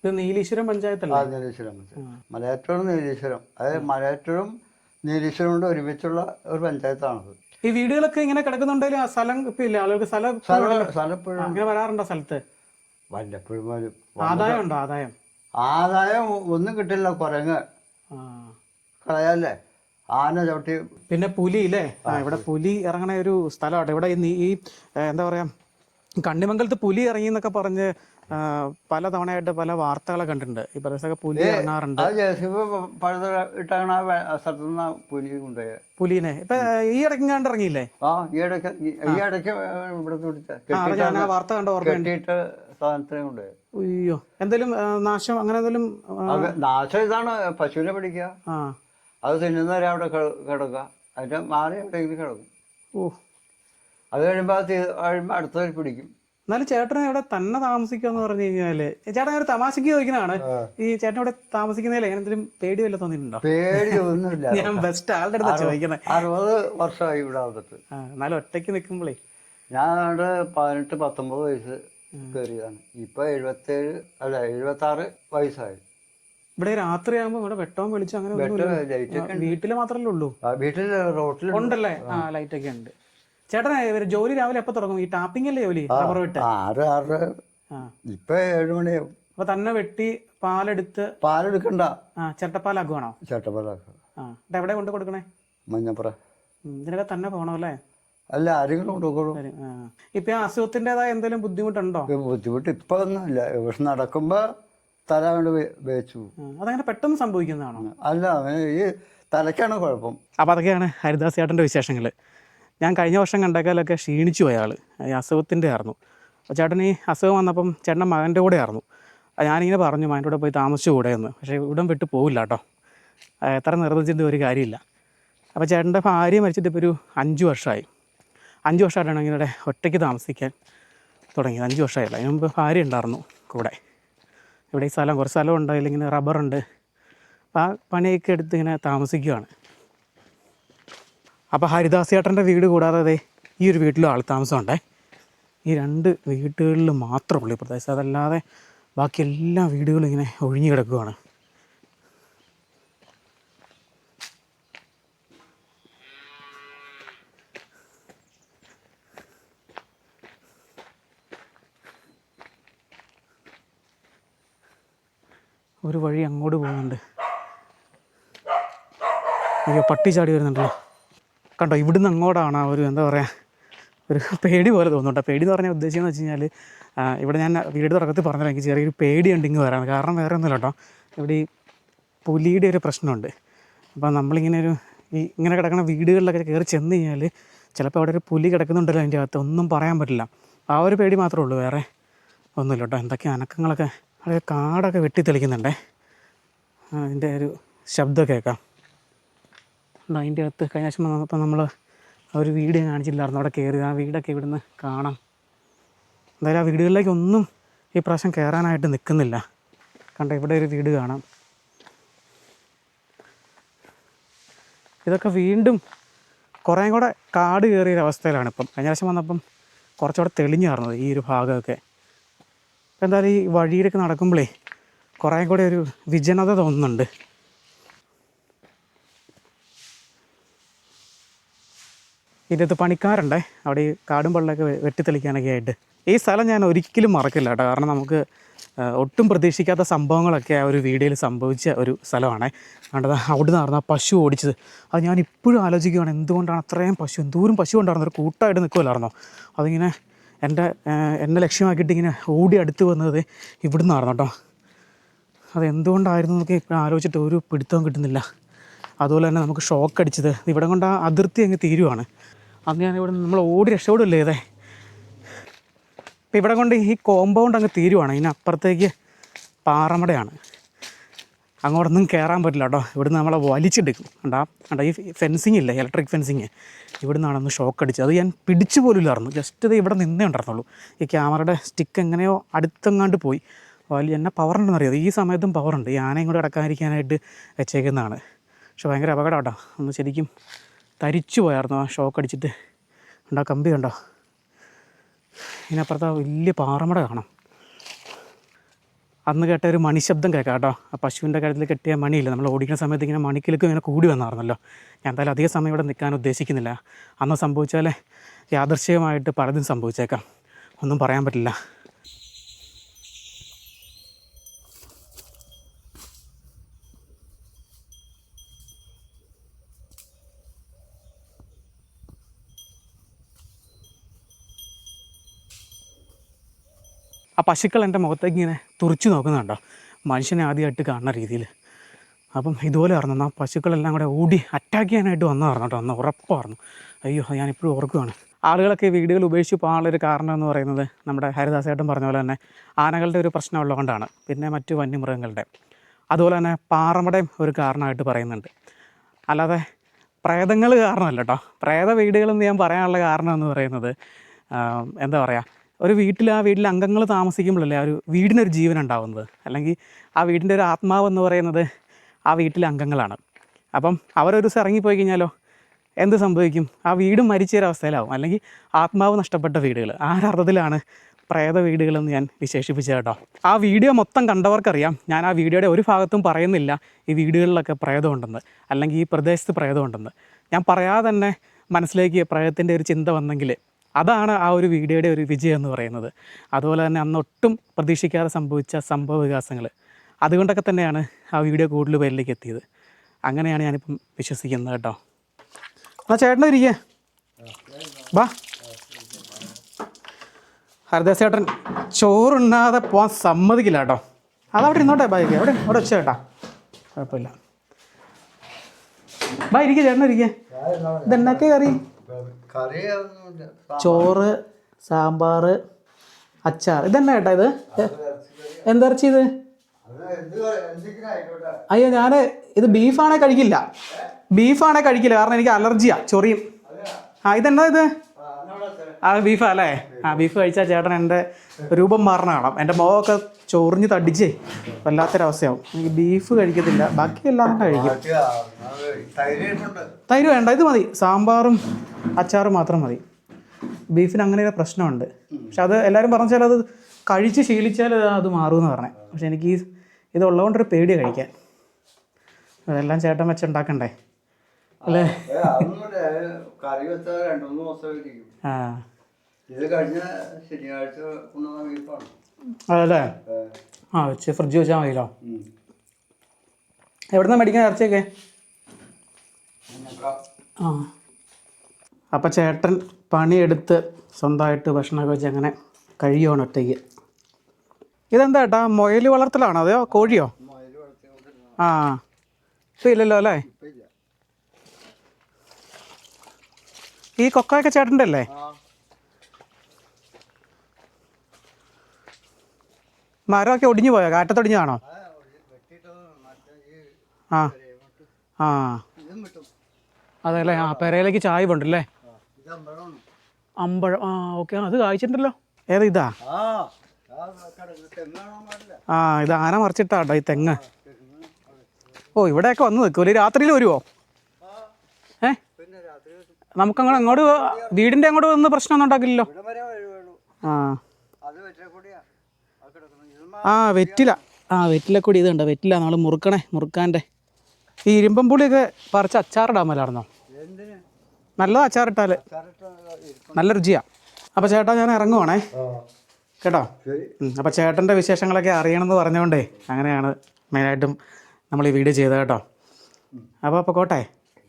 ഇത് നീലീശ്വരം പഞ്ചായത്തല്ലേ? ആ നീലീശ്വരം മലയാറ്റൂരും നീലീശ്വരം. അതായത് മലയാറ്റൂരും നീലീശ്വരം കൊണ്ട് ഒരുമിച്ചുള്ള ഒരു പഞ്ചായത്താണത്. ഈ വീടുകളൊക്കെ ഇങ്ങനെ കിടക്കുന്നുണ്ടെങ്കിൽ ആ സ്ഥലം ഇപ്പൊ ഇല്ല. ആളുകൾക്ക് സ്ഥലം സ്ഥലം സ്ഥലപ്പോഴും അങ്ങനെ വരാറുണ്ടോ സ്ഥലത്ത്? വല്ലപ്പോഴും വരും. ആദായം ഉണ്ടോ? ആദായം. ആദായം ഒന്നും കിട്ടില്ല കുരങ്ങ്. കളയല്ലേ? ആന ചവിട്ടി. പിന്നെ പുലി അല്ലേ ആ ഇവിടെ പുലി. ഇറങ്ങണ ഒരു സ്ഥലമാട്ടെ ഇവിടെ ഈ എന്താ പറയാ കണ്ണിമംഗലത്ത് പുലി ഇറങ്ങി എന്നൊക്കെ പറഞ്ഞ് പല തവണയായിട്ട് പല വാർത്തകളെ കണ്ടിട്ടുണ്ട്. ഈ പ്രദേശത്തൊക്കെ പുലി ഇറങ്ങാറുണ്ട്. പുലി പുലിനെ. ഇപ്പൊ ഈ ഇടയ്ക്ക് കണ്ട് ഇറങ്ങിയില്ലേ? ആ ഈ ഇടയ്ക്ക് ഈ- ഇവിടെ ഞാൻ വാർത്ത കണ്ട ഓർമ്മ കെട്ടിയിട്ട് സാധനത്തിന് കൊണ്ടുപോയത്. അയ്യോ. എന്തെങ്കിലും നാശം അങ്ങനെ എന്തെങ്കിലും നാശം ഇതാണ് പശുവിനെ പിടിക്കുക. ആ. അത് തിന്നുന്നവരെ അവിടെ കിടക്കുക. അതിന്റെ മാറി എവിടെയെങ്കിലും കിടക്കും. ഓ. അത് കഴിയുമ്പോൾ അത് കഴിയുമ്പോൾ അടുത്തവർ പിടിക്കും. എന്നാലും ചേട്ടൻ ഇവിടെ തന്നെ താമസിക്കാന്ന് പറഞ്ഞു കഴിഞ്ഞാൽ ചേട്ടൻ ഒരു തമാശക്ക് ചോദിക്കുന്നതാണ്. ഈ ചേട്ടൻ ഇവിടെ താമസിക്കുന്നതിൽ എങ്ങനെ എന്തെങ്കിലും പേടി വല്ല തോന്നിയിട്ടുണ്ടോ? പേടി ഒന്നുമില്ല ഞാൻ ബെസ്റ്റ് ആളുടെ അടുത്ത് ചോദിക്കുന്നത് അറുപത് വർഷമായി ഇവിടെ വന്നിട്ട് എന്നാലും ഒറ്റയ്ക്ക് നിൽക്കുമ്പോഴേ ഞാൻ അവിടെ പതിനെട്ട് പത്തൊമ്പത് വയസ്സ് കയറിയതാണ് ഇപ്പൊ എഴുപത്തേഴ് അല്ല എഴുപത്തി ആറ് വയസ്സായി. ഇവിടെ രാത്രിയാകുമ്പോ ഇവിടെ വെട്ടവും വെളിച്ചം അങ്ങനെ വീട്ടിൽ മാത്രല്ലേ ഉള്ളൂ? വീട്ടിൽ റോട്ടിൽ ഉണ്ടല്ലേ? ആ. ലൈറ്റ് ഒക്കെ ഉണ്ട്. ചേട്ടനെ ഇവർ ജോലി രാവിലെ എപ്പോ തുടങ്ങും? ഈ ടാപ്പിംഗ് അല്ലേ ജോലി? റബ്ബർ വെട്ട് ആറ് ആറ്. ഇപ്പൊ ഏഴ് മണിയാവും. അപ്പൊ തന്നെ വെട്ടി പാലെടുത്ത് പാലെടുക്കണ്ട. ആ ചിരട്ടപ്പാലാക്കുവാണോ? ആ. എവിടെ കൊണ്ട് കൊടുക്കണേ? മഞ്ഞപ്പുറ. ഇതിനൊക്കെ തന്നെ പോകണം അല്ലേ അല്ല ആരെങ്കിലും കൊടുക്കണം. ഇപ്പൊ അസുഖത്തിന്റെതായ എന്തെങ്കിലും ബുദ്ധിമുട്ടുണ്ടോ? ബുദ്ധിമുട്ട് ഇപ്പൊ ഒന്നുമില്ല ഇവിടെ നടക്കുമ്പോ തല കൊണ്ട് വേച്ചു അതങ്ങനെ പെട്ടെന്ന് സംഭവിക്കുന്നതാണോ? അല്ല ഈ തലക്കാണ് കുഴപ്പം. അപ്പോൾ അതൊക്കെയാണ് ഹരിദാസ് ചേട്ടന്റെ വിശേഷങ്ങൾ ഞാൻ കഴിഞ്ഞ വർഷം കണ്ടേക്കാലൊക്കെ ക്ഷീണിച്ചു പോയ ആൾ ഈ അസുഖത്തിന്റെ ആയിരുന്നു. അപ്പോൾ ചേട്ടൻ ഈ അസുഖം വന്നപ്പം ചേട്ടന്റെ മകന്റെ കൂടെ ആയിരുന്നു. ഞാനിങ്ങനെ പറഞ്ഞു മകന്റെ കൂടെ പോയി താമസിച്ചു കൂടെ എന്ന്. പക്ഷേ ഇവിടം വിട്ട് പോവില്ല കേട്ടോ. എത്ര നിർബന്ധിച്ചിട്ട് ഒരു കാര്യമില്ല. അപ്പോൾ ചേട്ടന്റെ ഭാര്യ മരിച്ചിട്ട് ഇപ്പോൾ ഒരു അഞ്ച് വർഷമായി. അഞ്ച് വർഷമായിട്ടാണ് ഇങ്ങനെ ഒറ്റയ്ക്ക് താമസിക്കാൻ തുടങ്ങിയത്. അഞ്ച് വർഷമായില്ല. അതിന് മുമ്പ് ഭാര്യ ഉണ്ടായിരുന്നു കൂടെ. ഇവിടെ ഈ സ്ഥലം കുറച്ച് സ്ഥലം ഉണ്ട്. അതിലിങ്ങനെ റബ്ബറുണ്ട് അപ്പോൾ ആ പണിയൊക്കെ എടുത്ത് ഇങ്ങനെ താമസിക്കുകയാണ് അപ്പോൾ ഹരിദാസ് ചേട്ടന്റെ വീട് കൂടാതെ ഈ ഒരു വീട്ടിലും ആൾ താമസമുണ്ടേ. ഈ രണ്ട് വീടുകളിൽ മാത്രമേ ഉള്ളൂ ഈ പ്രദേശം. അതല്ലാതെ ബാക്കി എല്ലാ വീടുകളും ഇങ്ങനെ ഒഴിഞ്ഞു കിടക്കുകയാണ് ഒരു വഴി അങ്ങോട്ട് പോകുന്നുണ്ട്. അയ്യോ പട്ടി ചാടി വരുന്നുണ്ടല്ലോ. കണ്ടോ ഇവിടുന്ന് അങ്ങോട്ടാണ് ആ ഒരു എന്താ പറയുക ഒരു പേടി പോലെ തോന്നുന്നുണ്ട് പേടി എന്ന് പറഞ്ഞാൽ ഉദ്ദേശിക്കുന്നത് വെച്ച് കഴിഞ്ഞാൽ ഇവിടെ ഞാൻ വീട് തുടക്കത്തിൽ പറഞ്ഞല്ലോ എനിക്ക് ചെറിയൊരു പേടിയുണ്ട് ഇങ്ങ് വരാൻ. കാരണം വേറെ ഒന്നുമില്ല കേട്ടോ. ഇവിടെ ഈ പുലിയുടെ ഒരു പ്രശ്നമുണ്ട്. അപ്പോൾ നമ്മളിങ്ങനെ ഒരു ഈ ഇങ്ങനെ കിടക്കുന്ന വീടുകളിലൊക്കെ കയറി ചെന്ന് കഴിഞ്ഞാൽ ചിലപ്പോൾ അവിടെ ഒരു പുലി കിടക്കുന്നുണ്ടല്ലോ അതിന്റെ അകത്ത്. ഒന്നും പറയാൻ പറ്റില്ല. ആ ഒരു പേടി മാത്രമേ ഉള്ളൂ വേറെ ഒന്നുമില്ല കേട്ടോ. എന്തൊക്കെ അനക്കങ്ങളൊക്കെ അവിടെ കാടൊക്കെ വെട്ടിത്തെളിക്കുന്നുണ്ടേ. അതിന്റെ ഒരു ശബ്ദം കേൾക്കാം അതിന്റെ അകത്ത് കഴിഞ്ഞ ആഴ്ച വന്നപ്പോൾ നമ്മൾ ആ ഒരു ഞാൻ കാണിച്ചില്ലായിരുന്നു. അവിടെ കയറി ആ വീടൊക്കെ ഇവിടുന്ന് കാണാം. എന്തായാലും ആ വീടുകളിലേക്ക് ഒന്നും ഈ പ്രാവശ്യം കയറാനായിട്ട് നിൽക്കുന്നില്ല കണ്ട ഇവിടെ ഒരു വീട് കാണാം. ഇതൊക്കെ വീണ്ടും കുറേ കൂടെ കാട് കയറിയൊരവസ്ഥയിലാണ് ഇപ്പം. കഴിഞ്ഞ പ്രാവശ്യം വന്നപ്പം കുറച്ചുകൂടെ തെളിഞ്ഞു കാണുന്നത് ഈ ഒരു ഭാഗമൊക്കെ. എന്തായാലും ഈ വഴിയിലൊക്കെ നടക്കുമ്പോഴേ കുറേ കൂടെ ഒരു വിജനത തോന്നുന്നുണ്ട്. ഇതിനകത്ത് പണിക്കാരുണ്ടേ അവിടെ ഈ കാടും പള്ളൊക്കെ വെട്ടിത്തെളിക്കാനൊക്കെ ആയിട്ട്. ഈ സ്ഥലം ഞാൻ ഒരിക്കലും മറക്കില്ല കേട്ടോ കാരണം നമുക്ക് ഒട്ടും പ്രതീക്ഷിക്കാത്ത സംഭവങ്ങളൊക്കെ ആ ഒരു വീഡിയോയിൽ സംഭവിച്ച ഒരു സ്ഥലമാണ്. കണ്ടത് അവിടെ നിന്നായിരുന്നു ആ പശു ഓടിച്ചത്. അത് ഞാൻ ഇപ്പോഴും ആലോചിക്കുകയാണ് എന്തുകൊണ്ടാണ് അത്രയും പശു എന്തോരം പശു ഉണ്ടായിരുന്നു ഒരു കൂട്ടമായിട്ട് നിൽക്കുമല്ലായിരുന്നോ അതിങ്ങനെ എന്റെ എന്നെ ലക്ഷ്യമാക്കിയിട്ട് ഇങ്ങനെ ഓടി അടുത്ത് വന്നത് ഇവിടുന്ന് ആയിരുന്നു കേട്ടോ. അത് എന്തുകൊണ്ടായിരുന്നു എന്നൊക്കെ ഇപ്പോൾ ആലോചിച്ചിട്ട് ഒരു പിടുത്തവും കിട്ടുന്നില്ല. അതുപോലെ തന്നെ നമുക്ക് ഷോക്ക് അടിച്ചത് ഇവിടെ കൊണ്ട് ആ അതിർത്തി അങ്ങ് തീരുവാണ്. അന്ന് ഞാൻ ഇവിടെ നമ്മൾ ഓടി രക്ഷപ്പെടില്ലേ ഇതേ? ഇപ്പം ഇവിടെ കൊണ്ട് ഈ കോമ്പൗണ്ട് അങ്ങ് തീരുവാണ്. ഇതിനപ്പുറത്തേക്ക് പാറമടയാണ്. അങ്ങോട്ടൊന്നും കയറാൻ പറ്റില്ല കേട്ടോ. ഇവിടുന്ന് നമ്മളെ വലിച്ചെടുക്കും. കണ്ടാ? കണ്ടാ ഈ ഫെൻസിങ് ഇല്ലേ? ഇലക്ട്രിക് ഫെൻസിങ് ഇവിടുന്നാണ് ഒന്ന് ഷോക്ക് അടിച്ചത് അത് ഞാൻ പിടിച്ചു പോലും ഇല്ലായിരുന്നു. ജസ്റ്റ് ഇത് ഇവിടെ നിന്നേ ഉണ്ടായിരുന്നുള്ളൂ. ഈ ക്യാമറയുടെ സ്റ്റിക്ക് എങ്ങനെയോ അടുത്തെങ്ങാണ്ട് പോയി. വലിയ എന്നെ പവർ ഉണ്ടെന്ന് അറിയാം. ഈ സമയത്തും പവറുണ്ട് ഈ ആനയും കൂടെ അടക്കാതിരിക്കാനായിട്ട് വെച്ചേക്കുന്നതാണ്. പക്ഷെ ഭയങ്കര അപകടം കേട്ടോ. ഒന്ന് ശരിക്കും തരിച്ചു പോയായിരുന്നു. ആ ഷോക്ക് അടിച്ചിട്ട്. ഉണ്ടോ കമ്പി കണ്ടോ? ഇതിനപ്പുറത്ത് വലിയ പാറമട കാണാം. അന്ന് കേട്ട ഒരു മണിശബ്ദം കേൾക്കാം കേട്ടോ. ആ പശുവിന്റെ കാര്യത്തിൽ കെട്ടിയ മണിയില്ല? നമ്മൾ ഓടിക്കുന്ന സമയത്ത് ഇങ്ങനെ മണിക്കിലേക്ക് ഇങ്ങനെ കൂടി വന്നായിരുന്നല്ലോ ഞാൻ എന്തായാലും അധിക സമയം ഇവിടെ നിൽക്കാൻ ഉദ്ദേശിക്കുന്നില്ല. അന്ന് സംഭവിച്ചാൽ യാദർശികമായിട്ട് പലതും സംഭവിച്ചേക്കാം. ഒന്നും പറയാൻ പറ്റില്ല. ആ പശുക്കൾ എന്റെ മുഖത്തേക്ക് ഇങ്ങനെ തുറച്ചു നോക്കുന്നുണ്ടോ മനുഷ്യനെ ആദ്യമായിട്ട് കാണുന്ന രീതിയിൽ. അപ്പം ഇതുപോലെ പറഞ്ഞു ആ പശുക്കളെല്ലാം കൂടെ ഓടി അറ്റാക്ക് ചെയ്യാനായിട്ട് വന്നു പറഞ്ഞു കേട്ടോ. അന്ന് ഉറപ്പായിരുന്നു അയ്യോ ഞാനിപ്പോഴും ഓർക്കുകയാണ് ആളുകളൊക്കെ വീടുകൾ ഉപേക്ഷിച്ച് പോകാനുള്ളൊരു കാരണം എന്ന് പറയുന്നത് നമ്മുടെ ഹരിദാസേട്ടൻ പറഞ്ഞ പോലെ തന്നെ ആനകളുടെ ഒരു പ്രശ്നം ഉള്ളതുകൊണ്ടാണ്. പിന്നെ മറ്റു വന്യമൃഗങ്ങളുടെ. അതുപോലെ തന്നെ പാറമടയും ഒരു കാരണമായിട്ട് പറയുന്നുണ്ട്. അല്ലാതെ പ്രേതങ്ങൾ കാരണമല്ല കേട്ടോ. പ്രേത വീടുകളെന്ന് ഞാൻ പറയാനുള്ള കാരണം എന്ന് പറയുന്നത് എന്താ പറയുക ഒരു വീട്ടിൽ ആ വീട്ടിലെ അംഗങ്ങൾ താമസിക്കുമ്പോഴല്ലേ ആ ഒരു വീടിനൊരു ജീവൻ ഉണ്ടാവുന്നത് അല്ലെങ്കിൽ ആ വീടിന്റെ ഒരു ആത്മാവ് എന്ന് പറയുന്നത് ആ വീട്ടിലെ അംഗങ്ങളാണ്. അപ്പം അവരൊരു ദിവസം ഇറങ്ങിപ്പോയി കഴിഞ്ഞാലോ? എന്ത് സംഭവിക്കും? ആ വീട് മരിച്ചൊരവസ്ഥയിലാവും അല്ലെങ്കിൽ ആത്മാവ് നഷ്ടപ്പെട്ട വീടുകൾ. ആ ഒരർത്ഥത്തിലാണ് പ്രേത വീടുകളെന്ന് ഞാൻ വിശേഷിപ്പിച്ചത് കേട്ടോ. ആ വീഡിയോ മൊത്തം കണ്ടവർക്കറിയാം. ഞാൻ ആ വീഡിയോയുടെ ഒരു ഭാഗത്തും പറയുന്നില്ല ഈ വീടുകളിലൊക്കെ പ്രേതമുണ്ടെന്ന് അല്ലെങ്കിൽ ഈ പ്രദേശത്ത് പ്രേതമുണ്ടെന്ന് ഞാൻ പറയാതെ തന്നെ മനസ്സിലേക്ക് പ്രേതത്തിന്റെ ഒരു ചിന്ത വന്നെങ്കിൽ അതാണ് ആ ഒരു വീഡിയോയുടെ ഒരു വിജയം എന്ന് പറയുന്നത്. അതുപോലെ തന്നെ അന്ന് ഒട്ടും പ്രതീക്ഷിക്കാതെ സംഭവിച്ച സംഭവ വികാസങ്ങൾ അതുകൊണ്ടൊക്കെ തന്നെയാണ് ആ വീഡിയോ കൂടുതൽ പേരിലേക്ക് എത്തിയത്. അങ്ങനെയാണ് ഞാനിപ്പം വിശ്വസിക്കുന്നത് കേട്ടോ. ആ ചേട്ടനും ഇരിക്കുക ഹരിദാസ് ചേട്ടൻ ചോറുണ്ണാതെ പോകാൻ സമ്മതിക്കില്ല കേട്ടോ. അതവിടെ ഇരുന്നോട്ടെ ബൈക്ക് എവിടെ? അവിടെ വെച്ച കേട്ടാ കുഴപ്പമില്ല. ബാ ഇരിക്കുക ചേട്ടൻ ഇരിക്കേ. ഇതെന്നൊക്കെ കറി? ചോറ് സാമ്പാർ അച്ചാർ ഇതന്നെ കേട്ടാ ഇത്. എന്തിറച്ചി ഇത്? അയ്യോ ഞാൻ ഇത് ബീഫാണെ കഴിക്കില്ല. ബീഫാണെ കഴിക്കില്ല. കാരണം എനിക്ക് അലർജിയാ ചൊറിയും. ആ ഇതെന്താ ഇത്? ആ, ബീഫ് അല്ലേ? ആ ബീഫ് കഴിച്ചാൽ ചേട്ടൻ എന്റെ രൂപം മാറണ കാണാം. എന്റെ മുഖമൊക്കെ ചൊറിഞ്ഞ് തടിച്ചേ വല്ലാത്തൊരവസ്ഥയാവും. എനിക്ക് ബീഫ് കഴിക്കത്തില്ല. ബാക്കി എല്ലാം കഴിക്കും. തൈര് വേണ്ട ഇത് മതി. സാമ്പാറും അച്ചാറും മാത്രം മതി. ബീഫിന് അങ്ങനെ ഒരു പ്രശ്നമുണ്ട്. പക്ഷെ അത് എല്ലാവരും പറഞ്ഞാൽ അത് കഴിച്ച് ശീലിച്ചാൽ അത് മാറുമെന്ന് പറഞ്ഞേ. പക്ഷെ എനിക്ക് ഈ ഇതുള്ളതുകൊണ്ടൊരു പേടി കഴിക്കാൻ. അതെല്ലാം ചേട്ടൻ വെച്ചുണ്ടാക്കണ്ടേ? അല്ലേ? ആ. ഇത് കഴിഞ്ഞ ശനിയാഴ്ച കൊണ്ടുവന്ന ബീഫാണ് അതല്ലേ? ആ വെച്ച് ഫ്രിഡ്ജ് വെച്ചാൽ മതിയല്ലോ. എവിടുന്ന മേടിക്കാൻ ഇറച്ചിയൊക്കെ? ആ. അപ്പം ചേട്ടൻ പണിയെടുത്ത് സ്വന്തമായിട്ട് ഭക്ഷണമൊക്കെ വെച്ച് അങ്ങനെ കഴിയുവാണ് ഒറ്റയ്ക്ക്. ഇതെന്താ ഏട്ടാ മുയൽ വളർത്തലാണോ അതെയോ കോഴിയോ. ആ ഇപ്പം ഇല്ലല്ലോ അല്ലേ? ഈ കൊക്കയൊക്കെ ചേട്ടന്റെ അല്ലേ? മരമൊക്കെ ഒടിഞ്ഞു പോയോ? കാറ്റത്തൊടിഞ്ഞതാണോ ആ, ആ. അതെ അല്ലേ ആ. പെരയിലേക്ക് ഇത് അമ്പഴമാണ്. അമ്പഴം. ആ ഓക്കെ. അത് കായ്ച്ചിട്ടുണ്ടല്ലോ. ഏതാ ഇതാ? ആ, ഇത് ആന മറിച്ചിട്ടാട്ടോ ഈ തെങ്ങ്. ഓ ഇവിടെയൊക്കെ വന്ന് നിൽക്കും. ഒരു രാത്രിയിൽ വരുമോ ഏ? നമുക്കങ്ങനെ അങ്ങോട്ട് വീടിന്റെ അങ്ങോട്ട് വന്ന് പ്രശ്നമൊന്നും ഉണ്ടാക്കില്ലല്ലോ. ആ. ആ വെറ്റില. ആ വെറ്റില ആ വെറ്റിലക്കൊടി ഇതുണ്ട് വെറ്റില നമ്മൾ മുറുക്കണേ മുറുക്കാന്റെ. ഈ ഇരുമ്പം പുളിയൊക്കെ പറിച്ച് അച്ചാറിടാൻ മേലായിരുന്നോ? നല്ലതാ അച്ചാറിട്ടാൽ നല്ല രുചിയാ. അപ്പോൾ ചേട്ടാ ഞാൻ ഇറങ്ങുവാണേ. കേട്ടോ? അപ്പോൾ ചേട്ടന്റെ വിശേഷങ്ങളൊക്കെ അറിയണമെന്ന് പറഞ്ഞുകൊണ്ടേ അങ്ങനെയാണ് മെയിനായിട്ടും നമ്മൾ ഈ വീഡിയോ ചെയ്തത് കേട്ടോ. അപ്പോൾ അപ്പോൾ കോട്ടെ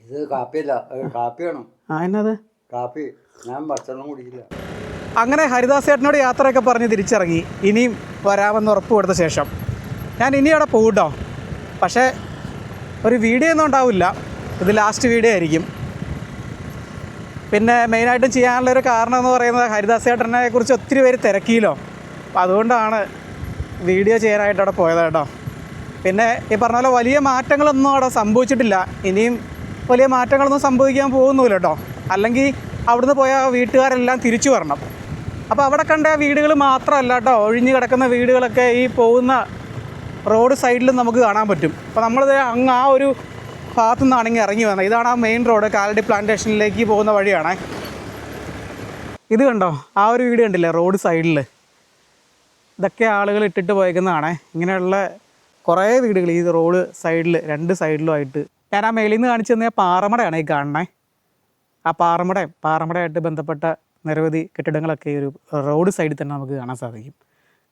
ഇത് കാപ്പിയല്ല അത് കാപ്പി വേണം ആ എന്നത്? കാപ്പി. ഞാൻ ഭക്ഷണം കുടിക്കില്ല. അങ്ങനെ ഹരിദാസ് ചേട്ടനോട് യാത്രയൊക്കെ പറഞ്ഞ് തിരിച്ചിറങ്ങി. ഇനിയും വരാമെന്ന് ഉറപ്പ് കൊടുത്ത ശേഷം. ഞാൻ ഇനി അവിടെ പോകട്ടോ പക്ഷേ ഒരു വീഡിയോ ഒന്നും ഉണ്ടാവില്ല. ഇത് ലാസ്റ്റ് വീഡിയോ ആയിരിക്കും. പിന്നെ മെയിനായിട്ടും ചെയ്യാനുള്ള ഒരു കാരണം എന്ന് പറയുന്നത് ഹരിദാസ് ചേട്ടനെ കുറിച്ച് ഒത്തിരി പേര് തിരക്കിയല്ലോ. അപ്പം അതുകൊണ്ടാണ് വീഡിയോ ചെയ്യാനായിട്ട് അവിടെ പോയത് കേട്ടോ. പിന്നെ ഈ പറഞ്ഞ പോലെ വലിയ മാറ്റങ്ങളൊന്നും അവിടെ സംഭവിച്ചിട്ടില്ല. ഇനിയും വലിയ മാറ്റങ്ങളൊന്നും സംഭവിക്കാൻ പോകുന്നില്ല കേട്ടോ. അല്ലെങ്കിൽ അവിടുന്ന് പോയ വീട്ടുകാരെല്ലാം തിരിച്ചു വരണം. അപ്പോൾ അവിടെ കണ്ട വീടുകൾ മാത്രമല്ല കേട്ടോ. ഒഴിഞ്ഞു കിടക്കുന്ന വീടുകളൊക്കെ ഈ പോകുന്ന റോഡ് സൈഡിലും നമുക്ക് കാണാൻ പറ്റും. അപ്പോൾ നമ്മളിത് അങ്ങ് ആ ഒരു ഭാഗത്തു നിന്നാണെങ്കിൽ ഇറങ്ങി വന്നത്. ഇതാണ് ആ മെയിൻ റോഡ് കാലടി പ്ലാന്റേഷനിലേക്ക് പോകുന്ന വഴിയാണ്. ഇത് കണ്ടോ? ആ ഒരു വീട് കണ്ടില്ലേ? റോഡ് സൈഡിൽ ഇതൊക്കെ ആളുകൾ ഇട്ടിട്ട് പോയേക്കുന്നതാണ്. ഇങ്ങനെയുള്ള കുറേ വീടുകൾ ഈ റോഡ് സൈഡിൽ രണ്ട് സൈഡിലുമായിട്ട് ഞാൻ ആ മേലിൽ നിന്ന് കാണിച്ചു തന്നെ പാറമടയാണ് ഈ കാണണേ ആ പാറമടയും പാറമടയായിട്ട് ബന്ധപ്പെട്ട നിരവധി കെട്ടിടങ്ങളൊക്കെ ഒരു റോഡ് സൈഡിൽ തന്നെ നമുക്ക് കാണാൻ സാധിക്കും.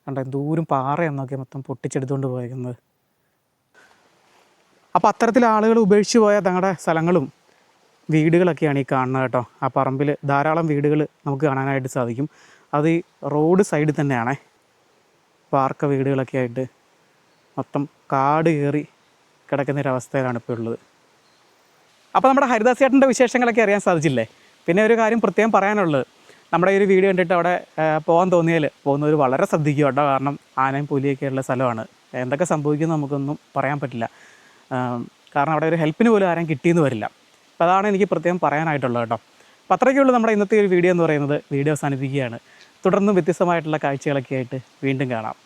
കണ്ടോ ദൂരം പാറയെന്നൊക്കെ മൊത്തം പൊട്ടിച്ചെടുത്തുകൊണ്ട് പോയിരിക്കുന്നത് അപ്പോൾ അത്തരത്തിൽ ആളുകൾ ഉപേക്ഷിച്ച് പോയ തങ്ങളുടെ സ്ഥലങ്ങളും വീടുകളൊക്കെയാണ് ഈ കാണുന്നത് കേട്ടോ. ആ പറമ്പിൽ ധാരാളം വീടുകൾ നമുക്ക് കാണാനായിട്ട് സാധിക്കും. അത് ഈ റോഡ് സൈഡിൽ തന്നെയാണേ. പാർക്ക വീടുകളൊക്കെ ആയിട്ട് മൊത്തം കാട് കയറി കിടക്കുന്ന ഒരു അവസ്ഥയിലാണ് ഇപ്പോൾ ഉള്ളത്. അപ്പോൾ നമ്മുടെ ഹരിദാസ് ചേട്ടന്റെ വിശേഷങ്ങളൊക്കെ അറിയാൻ സാധിച്ചില്ലേ? പിന്നെ ഒരു കാര്യം പ്രത്യേകം പറയാനുള്ളത്. നമ്മുടെ ഈ ഒരു വീഡിയോ കണ്ടിട്ട് അവിടെ പോകാൻ തോന്നിയാൽ പോകുന്നവർ വളരെ ശ്രദ്ധിക്കുക കേട്ടോ. കാരണം ആനയും പുലിയൊക്കെ ഉള്ള സ്ഥലമാണ്. എന്തൊക്കെ സംഭവിക്കുമെന്ന് നമുക്കൊന്നും പറയാൻ പറ്റില്ല. കാരണം അവിടെ ഒരു ഹെൽപ്പിന് പോലും ആരും കിട്ടിയെന്ന് വരില്ല. അപ്പോൾ അതാണ് എനിക്ക് പ്രത്യേകം പറയാനായിട്ടുള്ളത് കേട്ടോ. അപ്പോൾ അത്രയ്ക്കുള്ളൂ നമ്മുടെ ഇന്നത്തെ ഒരു വീഡിയോ എന്ന് പറയുന്നത്. വീഡിയോ അവസാനിപ്പിക്കുകയാണ്. തുടർന്നും വ്യത്യസ്തമായിട്ടുള്ള കാഴ്ചകളൊക്കെ ആയിട്ട് വീണ്ടും കാണാം.